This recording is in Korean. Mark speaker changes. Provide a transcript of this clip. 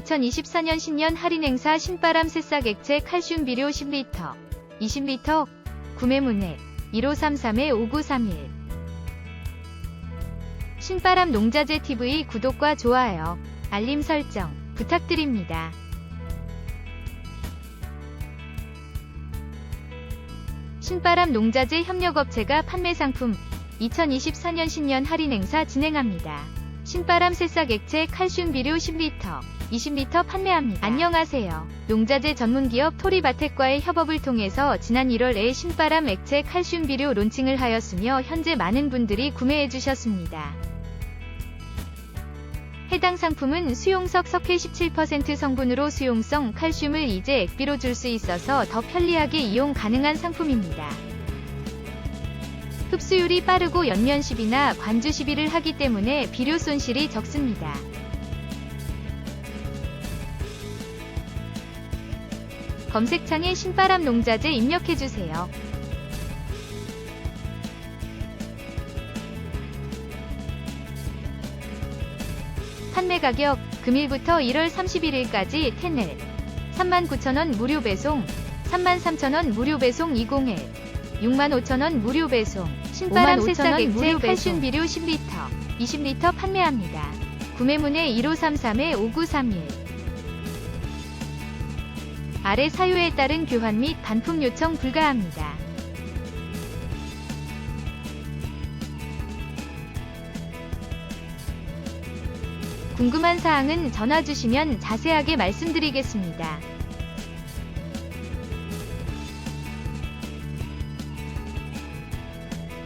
Speaker 1: 2024년 신년 할인 행사 신바람 새싹 액체 칼슘 비료 10리터, 20리터 구매 문의 1533-5931 신바람 농자재 TV 구독과 좋아요, 알림 설정 부탁드립니다. 신바람 농자재 협력업체가 판매 상품 2024년 신년 할인 행사 진행합니다. 신바람 새싹 액체 칼슘 비료 10리터, 20리터 판매합니다. 안녕하세요. 농자재 전문기업 토리바텍과의 협업을 통해서 지난 1월에 신바람 액체 칼슘 비료 론칭을 하였으며 현재 많은 분들이 구매해 주셨습니다. 해당 상품은 수용석 석회 17% 성분으로 수용성 칼슘을 이제 액비로 줄 수 있어서 더 편리하게 이용 가능한 상품입니다. 흡수율이 빠르고 연면 시비나 관주 시비를 하기 때문에 비료 손실이 적습니다. 검색창에 신바람 농자재 입력해주세요. 판매 가격 금일부터 1월 31일까지 텐을 39,000원 무료 배송 33,000원 무료 배송 201 65,000원 무료 배송 신바람
Speaker 2: 55,000원
Speaker 1: 새싹 액체 칼슘. 비료 10리터 20리터 판매합니다. 구매문의 1533-5931 아래 사유에 따른 교환 및 반품 요청 불가합니다. 궁금한 사항은 전화 주시면 자세하게 말씀드리겠습니다.